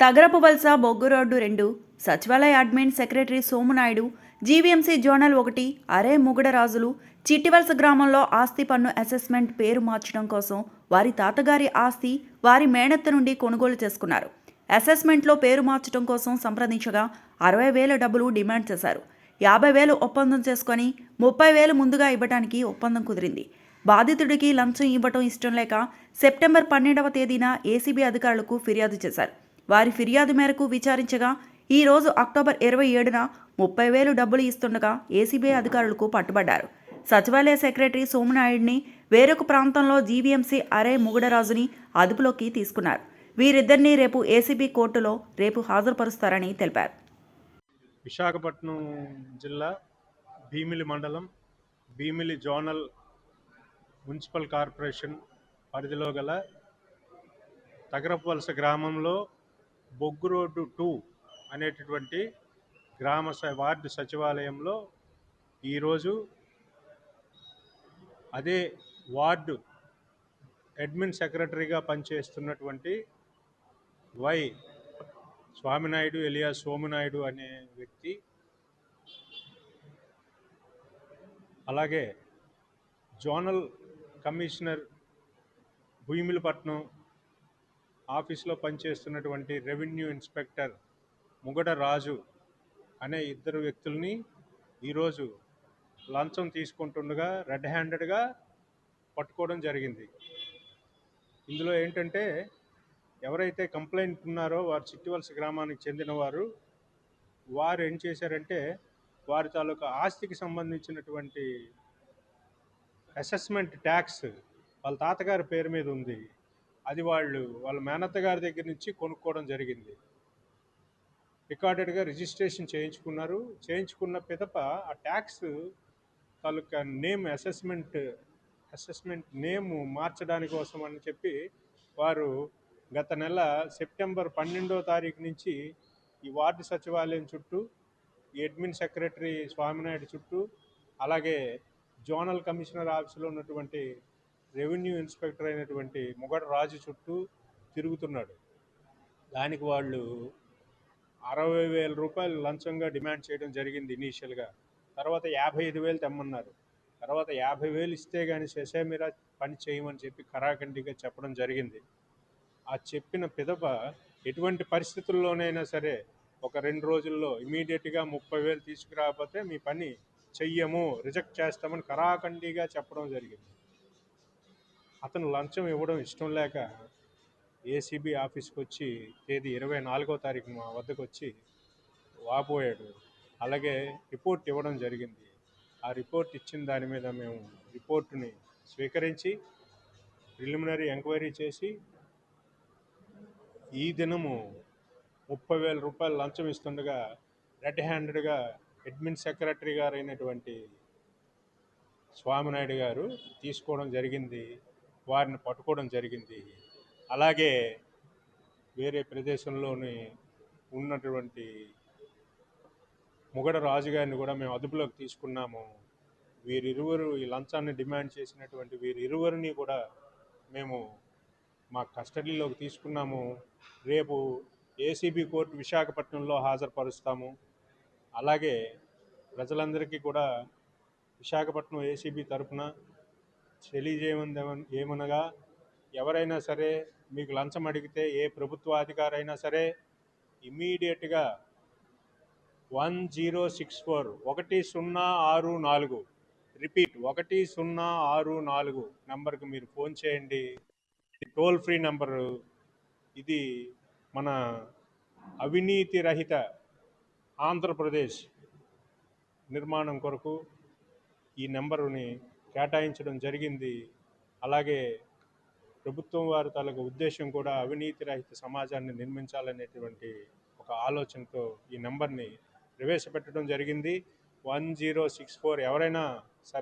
తగరపు వలస బొగ్గు రోడ్డు రెండు సచివాలయ admin secretary Somunaidu GVMC zonal ఒకటి అరే ముగుడరాజులు చిట్టివలస గ్రామంలో ఆస్తి పన్ను అసెస్మెంట్ పేరు మార్చడం కోసం వారి తాతగారి ఆస్తి వారి మేనత్త నుండి కొనుగోలు చేసుకున్నారు. అసెస్మెంట్లో పేరు మార్చడం కోసం సంప్రదించగా అరవై వేల డబ్బులు డిమాండ్ చేశారు. యాభై వేలు ఒప్పందం చేసుకొని ముప్పై వేలు ముందుగా ఇవ్వడానికి ఒప్పందం కుదిరింది. బాధితుడికి లంచం ఇవ్వటం ఇష్టం లేక సెప్టెంబర్ పన్నెండవ తేదీన ఏసీబీ అధికారులకు ఫిర్యాదు చేశారు. వారి ఫిర్యాదు మేరకు విచారించగా ఈ రోజు అక్టోబర్ ఇరవై ఏడున ముప్పై వేలు డబ్బులు ఇస్తుండగా ఏసీబీ అధికారులకు పట్టుబడ్డారు. సచివాలయ సెక్రటరీ సోమనాయుడిని వేరొక ప్రాంతంలో జీవీఎంసీ అరే ముగుడరాజుని అదుపులోకి తీసుకున్నారు. వీరిద్దరినీ రేపు ఏసీబీ కోర్టులో రేపు హాజరుపరుస్తారని తెలిపారు. విశాఖపట్నం జిల్లా భీమిలి మండలం భీమిలి జోనల్ మున్సిపల్ కార్పొరేషన్ పరిధిలో గల తగరపవలస గ్రామంలో బొగ్గు రోడ్డు టూ అనేటటువంటి గ్రామ స- వార్డు సచివాలయంలో ఈరోజు అదే వార్డు అడ్మిన్ సెక్రటరీగా పనిచేస్తున్నటువంటి వై స్వామినాయుడు ఎలియా సోమినాయుడు అనే వ్యక్తి అలాగే జోనల్ కమిషనర్ భూమిలపట్నం ఆఫీస్లో పనిచేస్తున్నటువంటి రెవెన్యూ ఇన్స్పెక్టర్ ముగడ రాజు అనే ఇద్దరు వ్యక్తుల్ని ఈరోజు లంచం తీసుకుంటుండగా రెడ్ హ్యాండెడ్గా పట్టుకోవడం జరిగింది. ఇందులో ఏంటంటే ఎవరైతే కంప్లైంట్ ఉన్నారో వారు చిట్టివలస గ్రామానికి చెందినవారు వారు ఏం చేశారంటే వారి తాలూకా ఆస్తికి సంబంధించినటువంటి అసెస్మెంట్ ట్యాక్స్ వాళ్ళ తాతగారి పేరు మీద ఉంది. అది వాళ్ళు వాళ్ళ మేనత్త గారి దగ్గర నుంచి కొనుక్కోవడం జరిగింది. రికార్డెడ్గా రిజిస్ట్రేషన్ చేయించుకున్నారు. చేయించుకున్న పిదప ఆ ట్యాక్స్ తాలూకా నేమ్ అసెస్మెంట్ అసెస్మెంట్ నేమ్ మార్చడానికి కోసం అని చెప్పి వారు గత నెల సెప్టెంబర్ పన్నెండో తారీఖు నుంచి ఈ వార్డు సచివాలయం చుట్టూ ఈ అడ్మిన్ సెక్రటరీ స్వామినాయుడు చుట్టూ అలాగే జోనల్ కమిషనర్ ఆఫీసులో ఉన్నటువంటి రెవెన్యూ ఇన్స్పెక్టర్ అయినటువంటి మొగడు రాజు చుట్టూ తిరుగుతున్నాడు. దానికి వాళ్ళు అరవై వేల రూపాయలు లంచంగా డిమాండ్ చేయడం జరిగింది ఇనీషియల్గా. తర్వాత యాభై ఐదు వేలు తెమ్మన్నారు. తర్వాత యాభై వేలు ఇస్తే కానీ శశామిరా పని చేయమని చెప్పి కరాఖండిగా చెప్పడం జరిగింది. ఆ చెప్పిన పిదప ఎటువంటి పరిస్థితుల్లోనైనా సరే ఒక రెండు రోజుల్లో ఇమీడియట్గా ముప్పై వేలు తీసుకురాకపోతే మీ పని చెయ్యము రిజెక్ట్ చేస్తామని కరాఖండిగా చెప్పడం జరిగింది. అతను లంచం ఇవ్వడం ఇష్టం లేక ఏసీబీ ఆఫీస్కి వచ్చి తేదీ ఇరవై నాలుగో తారీఖు మా వద్దకు వచ్చి వాపోయాడు. అలాగే రిపోర్ట్ ఇవ్వడం జరిగింది. ఆ రిపోర్ట్ ఇచ్చిన దాని మీద మేము రిపోర్టుని స్వీకరించి ప్రిలిమినరీ ఎంక్వైరీ చేసి ఈ దినము ముప్పై వేల రూపాయలు లంచం ఇస్తుండగా రెడ్ హ్యాండెడ్గా అడ్మిన్ సెక్రటరీ గారు అయినటువంటి స్వామినాయుడు గారు తీసుకోవడం జరిగింది. వారిని పట్టుకోవడం జరిగింది. అలాగే వేరే ప్రదేశంలోని ఉన్నటువంటి ముగడ రాజుగారిని కూడా మేము అదుపులోకి తీసుకున్నాము. వీరిరువురు ఈ లంచాన్ని డిమాండ్ చేసినటువంటి వీరిరువురిని కూడా మేము మా కస్టడీలోకి తీసుకున్నాము. రేపు ఏసీబీ కోర్టు విశాఖపట్నంలో హాజరుపరుస్తాము. అలాగే ప్రజలందరికీ కూడా విశాఖపట్నం ఏసీబీ తరఫున తెలియజేయమందేమ ఏమనగా ఎవరైనా సరే మీకు లంచం అడిగితే ఏ ప్రభుత్వ అధికారైనా సరే ఇమీడియట్గా వన్ జీరో సిక్స్ ఫోర్ ఒకటి సున్నా ఆరు నాలుగు రిపీట్ ఒకటి సున్నా ఆరు నాలుగు నంబర్కి మీరు ఫోన్ చేయండి. Toll free number. ఇది మన అవినీతి రహిత ఆంధ్రప్రదేశ్ నిర్మాణం కొరకు ఈ నెంబరుని కేటాయించడం జరిగింది. అలాగే ప్రభుత్వం వారి తాలూకు ఉద్దేశం కూడా అవినీతి రహిత సమాజాన్ని నిర్మించాలనేటువంటి ఒక ఆలోచనతో ఈ నెంబర్ని ప్రవేశపెట్టడం జరిగింది. వన్ జీరో సిక్స్ ఫోర్ ఎవరైనా సరే